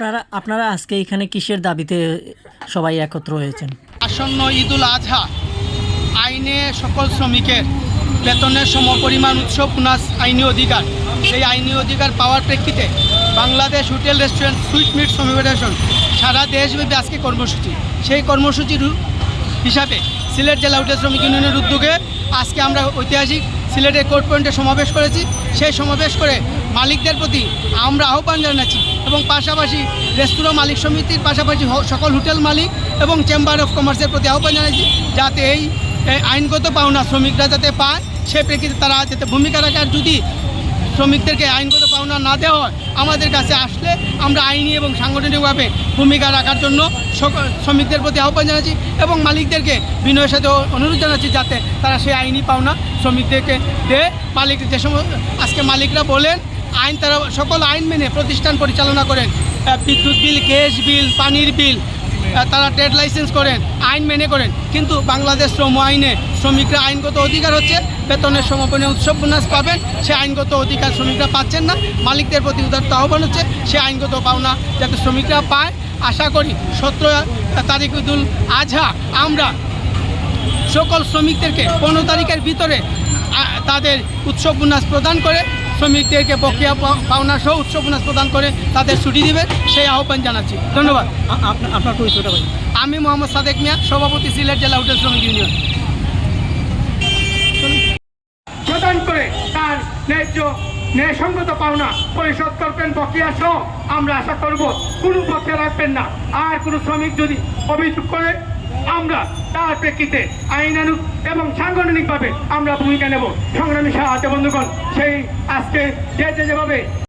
আপনারা আপনারা আজকে এখানে কিসের দাবিতে সবাই একত্র হয়েছেন? আসন্ন ঈদুল আজহা আইনে সকল শ্রমিকের বেতনের সমপরিমাণ উৎসব পুনাস আইনি অধিকার। সেই আইনি অধিকার পাওয়ার প্রেক্ষিতে Bangladesh hotel restaurant sweet meat শ্রমিক ফেডারেশন সারা দেশব্যাপী আজকে কর্মসূচি। সেই কর্মসূচির হিসাবে সিলেট জেলা হোটেল শ্রমিক ইউনিয়নের উদ্যোগে আজকে আমরা ঐতিহাসিক সিলেটের কোর্ট পয়েন্টে সমাবেশ করেছি। সেই সমাবেশ করে মালিকদের প্রতি আমরা আহ্বান জানাচ্ছি এবং পাশাপাশি রেস্তোরাঁ মালিক সমিতির পাশাপাশি সকল হোটেল মালিক এবং চেম্বার অফ কমার্সের প্রতি আহ্বান জানাচ্ছি যাতে এই আইনগত পাওনা শ্রমিকরা যাতে পায়, সে প্রেক্ষিতে তারা যাতে ভূমিকা রাখে। আর যদি শ্রমিকদেরকে আইনগত পাওনা না দেওয়া হয়, আমাদের কাছে আসলে আমরা আইনি এবং সাংগঠনিকভাবে ভূমিকা রাখার জন্য শ্রমিকদের প্রতি আহ্বান জানাচ্ছি এবং মালিকদেরকে বিনয়ের সাথে অনুরোধ জানাচ্ছি যাতে তারা সেই আইনি পাওনা শ্রমিকদেরকে দেয়। মালিক যে সমস্ত আজকে মালিকরা বলেন আইন তারা সকল আইন মেনে প্রতিষ্ঠান পরিচালনা করেন। বিদ্যুৎ বিল, গ্যাস বিল, পানির বিল তারা ট্রেড লাইসেন্স করেন, আইন মেনে করেন। কিন্তু বাংলাদেশ শ্রম আইনে শ্রমিকরা আইনগত অধিকার হচ্ছে, বেতনের সমাপনী উৎসব বোনাস পাবেন, সে আইনগত অধিকার শ্রমিকরা পাচ্ছেন না, মালিকদের প্রতি উদারত আহ্বান হচ্ছে, সে আইনগত পাওনা যাতে শ্রমিকরা পায়। আশা করি সতেরো তারিখ ঈদুল আজহা আমরা সকল শ্রমিকদেরকে পনেরো তারিখের ভিতরে তাদের উৎসব বোনাস প্রদান করে শ্রমিকদেরকে বকেয়া পাওনা সহ উৎসব বোনাস প্রদান করে তাদের ছুটি দিবে সেই আহ্বান জানাচ্ছি। ধন্যবাদ। আপনার পরিচয়টা ভাই আমি মোহাম্মদ সাদেক মিয়া সভাপতি সিলেট জেলা হোটেল শ্রমিক ইউনিয়ন। প্রদান করে তার ন্যায্য ন্যায়সঙ্গত পাওনা পরিশোধ করবেন বকেয়া সহ। আমরা আশা করব কোনো পক্ষে রাখবেন না। আর কোনো শ্রমিক যদি অভিযোগ করে আমরা তার প্রেক্ষিতে আইনানুক এবং সাংগঠনিকভাবে আমরা ভূমিকা নেব। সংগ্রামী সাহায্য বন্ধুগণ, সেই আজকে যে যেভাবে